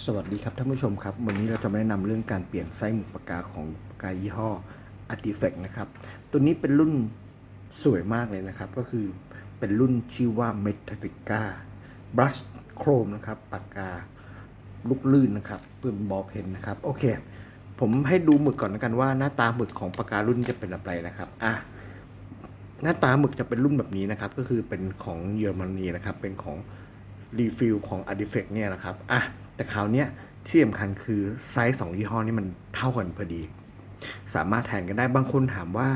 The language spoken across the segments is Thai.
สวัสดีครับท่านผู้ชมครับ วันนี้เราจะมาแนะนำเรื่องการเปลี่ยนไส้หมึกปากกาของปากกายี่ห้อ Artifact นะครับ ตัวนี้เป็นรุ่นสวยมากเลยนะครับ ก็คือเป็นรุ่นชื่อว่า Metallica Brush Chrome นะครับ ปากกาลูกลื่นนะครับเป็นบอลเพนนะครับ โอเค ผมให้ดูหมึกก่อนนะกันว่าหน้าตาหมึกของปากการุ่นจะเป็นอะไรนะครับอะหน้าตาหมึกจะเป็นรุ่นแบบนี้นะครับ ก็คือเป็นของเยอรมนีนะครับ เป็นของรีฟิลของ a r t i f a c t เนี่ยนะครับอะ แต่คราวนี้ที่สำคัญคือไซส์สองยี่ห้อนี้มันเท่ากันพอดี สามารถแทนกันได้บางคนถามว่า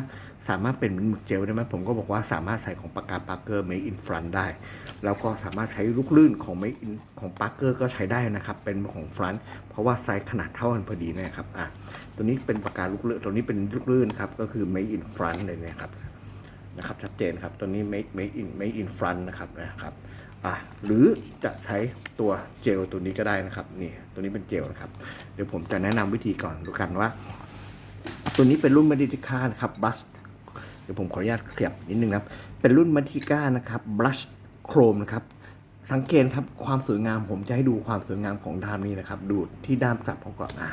สามารถเป็นหมึกเจลได้ไหมผมก็บอกว่าสามารถใส่ของปากกาปาร์เกอร์ Make in Front ได้ แล้วก็สามารถใช้ลูกลื่นของ Make in ของปาร์เกอร์ก็ใช้ได้นะครับ เป็นของ Front เพราะว่าไซส์ขนาดเท่ากันพอดีนะครับอะตัวนี้เป็นปากกาลูกลื่นตัวนี้เป็นลูกลื่นครับก็คือ Make in Front เลยนะครับนะครับชัดเจนครับตัวนี้ make make in make in front นะครับนะครับ อะหรือจะใช้ตัวเจลตัวนี้ก็ได้นะครับนี่ตัวนี้เป็นเจลนะครับ เดี๋ยวผมจะแนะนำวิธีก่อนดูกันว่า ตัวนี้เป็นรุ่นมาดิก้านะครับบัสเดี๋ยวผมขออนุญาตเขียบนิดนึงนะครับ เป็นรุ่นมาดิก้านะครับบลัชโครมนะครับสังเกตครับความสวยงามผมจะให้ดูความสวยงามของด้ามนี้นะครับ ดูที่ด้ามจับผมก่อนอะ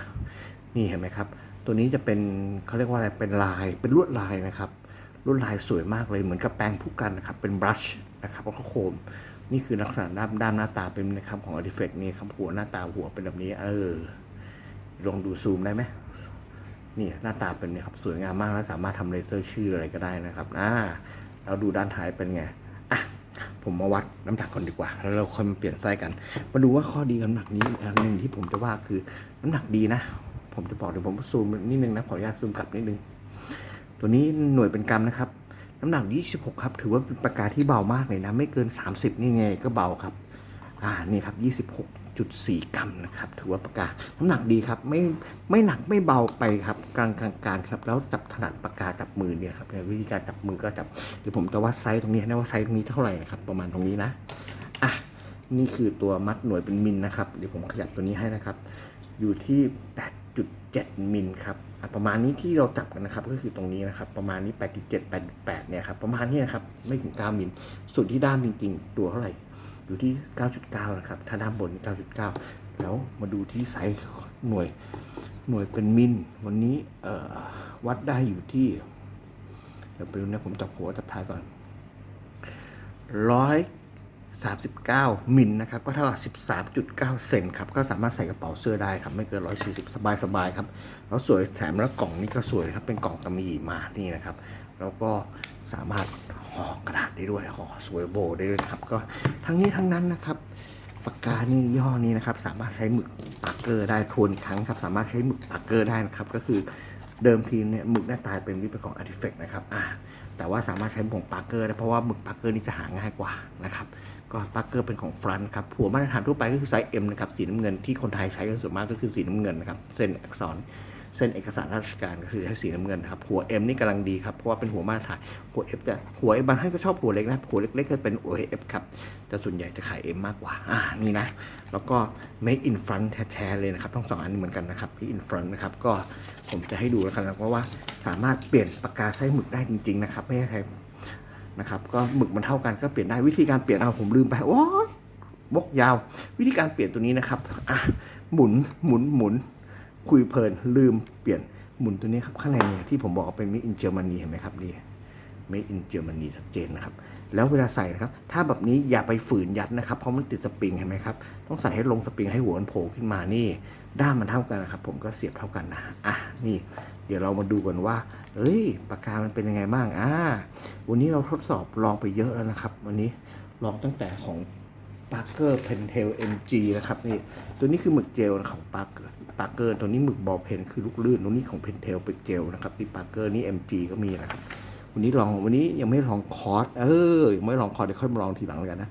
นี่เห็นไหมครับ ตัวนี้จะเป็นเขาเรียกว่าอะไรเป็นลายเป็นลวดลายนะครับลวดลายสวยมากเลยเหมือนกับแปรงผู้กันนะครับเป็นบรัช นะครับแล้วก็โคมนี่คือลักษณะด้านด้านหน้าตาเป็นนะครับของ Artifact นี่ครับหัวหน้าตาหัวเป็นแบบนี้ เออ ลองดูซูมได้ไหมนี่หน้าตาเป็นเนี่ยครับสวยงามมากแล้วสามารถทำเลเซอร์ชื่ออะไรก็ได้นะครับอ่าเราดูด้านท้ายเป็นไงอะผมมาวัดน้ำหนักก่อนดีกว่า แล้วเราค่อยมาเปลี่ยนไส้กัน มาดูว่าข้อดีน้ำหนักนี้อันหนึ่งที่ผมจะว่าคือน้ำหนักดีนะ ผมจะบอกเดี๋ยวผมซูมนิดนึงนะขออนุญาตซูมกลับนิดนึง ตัวนี้หน่วยเป็นกรัมนะครับ น้ำหนัก 26 ครับ ถือว่าเป็นปากกาที่เบามากเลยนะ ไม่เกิน 30 นี่ไงก็เบาครับ อ่า นี่ครับ 26.4 กรัมนะครับ ถือว่าปากกา น้ำหนักดีครับ ไม่ ไม่หนัก ไม่เบาไปครับ กลางกลางกลางครับ แล้วจับถนัดปากกาจับมือเนี่ยครับวิธีการจับมือก็จับ เดี๋ยวผมจะวัดไซส์ตรงนี้นะว่าไซส์ตรงนี้เท่าไหร่นะครับ ประมาณตรงนี้นะ อะ นี่คือตัวมัดหน่วยเป็นมิลนะครับ เดี๋ยวผมขยับตัวนี้ให้นะครับ อยู่ที่ 8.7 มิลครับ ประมาณนี้ที่เราจับกันนะครับ ก็คือตรงนี้นะครับ ประมาณนี้ 8.7 8.8 เนี่ยครับ ประมาณนี้นะครับ ไม่ถึง 9 มิลส่วนที่ด้ามจริง ๆ ตัวเท่าไหร่ อยู่ที่ 9.9 นะครับ ถ้าด้ามบน 9.9 แล้วมาดูที่ไซส์หน่วย หน่วยเป็นมิล วันนี้เอ่อวัดได้อยู่ที่ เดี๋ยวไปดูนะ ผมจับหัวจับท้ายก่อนร้อย 39มิลนะครับก็เท่ากับ13.9 เซนครับก็สามารถใส่กระเป๋าเสื้อได้ครับไม่เกิน 140 สบายๆครับแล้วสวยแถมแล้วกล่องนี้ก็สวยครับเป็นกล่องตะมีมานี่นะครับ แล้วก็สามารถห่อกระดาษได้ด้วยห่อสวยโบได้ด้วยครับก็ทั้งนี้ทั้งนั้นนะครับปากกานี่ย่อนี้นะครับ สามารถใช้หมึกปากเกอร์ได้ทวนครั้งครับสามารถใช้หมึกปากเกอร์ได้นะครับ ก็คือ เดิมทีเนี่ยหมึกหน้าตาเป็นวิเป็นของ Artifact นะครับอ่าแต่ว่าสามารถใช้ของปาร์เกอร์ได้เพราะว่าหมึกปาร์เกอร์นี่จะหาง่ายกว่านะครับก็ปาร์เกอร์เป็นของฟรันครับหัวมาตรฐานทั่วไปก็คือไซส์ M นะครับสีน้ำเงินที่คนไทยใช้กันส่วนมากก็คือสีน้ำเงินนะครับเส้นอักษร เส้นเอกสารราชการก็คือใช้สีน้ำเงินครับหัว M นี่กำลังดีครับเพราะว่าเป็นหัวมาตรฐานหัว F จะหัว F บางท่านก็ชอบหัวเล็กนะหัวเล็กๆก็เป็นหัว F ครับแต่ส่วนใหญ่จะขาย M มากกว่าอ่านี่นะแล้วก็ make in front แท้ๆเลยนะครับทั้งสองอันเหมือนกันนะครับ make in front นะครับก็ผมจะให้ดูแล้วกันนะเพราะว่าสามารถเปลี่ยนปากกาไส้หมึกได้จริง ๆ นะครับ ไม่ใช่ใครนะครับก็หมึกมันเท่ากันก็เปลี่ยนได้วิธีการเปลี่ยนเอาผมลืมไปโอ้ยบกยาว วิธีการเปลี่ยนตัวนี้นะครับอะหมุนหมุนหมุน คุยเพลินลืมเปลี่ยนหมุนตัวนี้ครับข้างในเนี่ยที่ผมบอกเป็น made in Germany เห็นไหมครับนี่ made in Germany ชัดเจนนะครับ แล้วเวลาใส่นะครับ ถ้าแบบนี้อย่าไปฝืนยัดนะครับ เพราะมันติดสปริงเห็นไหมครับ ต้องใส่ให้ลงสปริงให้หัวมันโผล่ขึ้นมานี่ ด้ามมันเท่ากันนะครับ ผมก็เสียบเท่ากันนะอะนี่ เดี๋ยวเรามาดูกันว่า เอ้ยปากกามันเป็นยังไงบ้างอ่าวันนี้เราทดสอบลองไปเยอะแล้วนะครับ วันนี้ลองตั้งแต่ของ Parker Pentel MG นะครับนี่ตัวนี้คือหมึกเจลนะครับของ Parker Parker ตัวนี้หมึกบอลเพนคือลูกลื่นตัวนี้ของ Pentel เป็นเจลนะครับที่ Parker นี่ MG ก็มีนะครับวันนี้ลองวันนี้ยังไม่ลองคอร์สเออยังไม่ลองคอร์สเดี๋ยวค่อยมาลองทีหลังแล้วกันนะ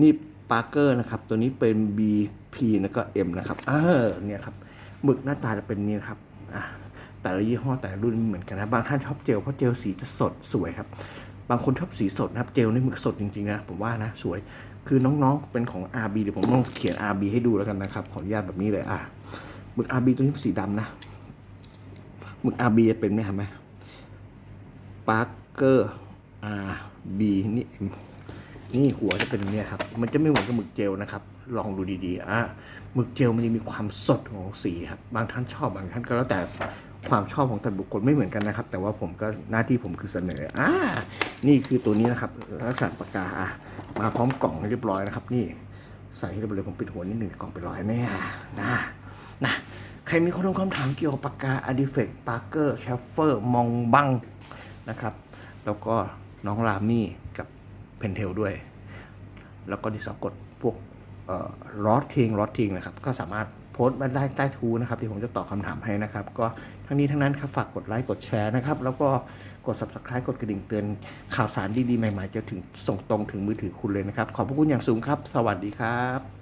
นี่ Parker นะครับตัวนี้เป็น BP แล้วก็ M นะครับเออเนี่ยครับหมึกหน้าตาจะเป็นนี้นครับอะแต่ละยี่ห้อแต่ละรุ่นเหมือนกันนะบางท่านชอบเจลเพราะเจลสีจะสดสวยครับ บางคนชอบสีสดนะครับ เจลนี่หมึกสดจริงๆนะ ผมว่านะ สวย คือน้องๆ เป็นของ RB เดี๋ยวผมต้องเขียน RB ให้ดูแล้วกันนะครับ ขออนุญาตแบบนี้เลย อะหมึก RB ตัวนี้สีดำนะ หมึก RB จะเป็นไหมเห็นไหม Parker RB นี่ นี่หัวจะเป็นอย่างนี้ครับ มันจะไม่เหมือนกับหมึกเจลนะครับ ลองดูดีๆ อะ หมึกเจลมันจะมีความสดของสีครับ บางท่านชอบ บางท่านก็แล้วแต่ ความชอบของแต่บุคคลไม่เหมือนกันนะครับ แต่ว่าผมก็หน้าที่ผมคือเสนออ่านี่คือตัวนี้นะครับลักษณะปากกาอะมาพร้อมกล่องเรียบร้อยนะครับ นี่ใส่ให้เรียบร้อยผมปิดหัวนิดหนึ่งกล่องเป็นร้อยแน่นะนะใครมีข้อคำถามเกี่ยวกับปากกา a d i f e c t Parker s h a f f e r มองบังนะครับ แล้วก็น้องรามี่กับเพนเทลด้วย แล้วก็ดิสกดพวกรอดทิงรอดทิงนะครับ ก็สามารถ พสต์มาได้ใต้ทูนะครับที่ผมจะตอบคำถามให้นะครับ ก็ทั้งนี้ทั้งนั้นครับฝากกดไลค์กดแชร์นะครับ แล้วก็กด subscribe กดกระดิ่งเตือนข่าวสารดีๆ ใหม่ๆ จะถึงส่งตรงถึงมือถือคุณเลยนะครับ ขอบพระคุณอย่างสูงครับ สวัสดีครับ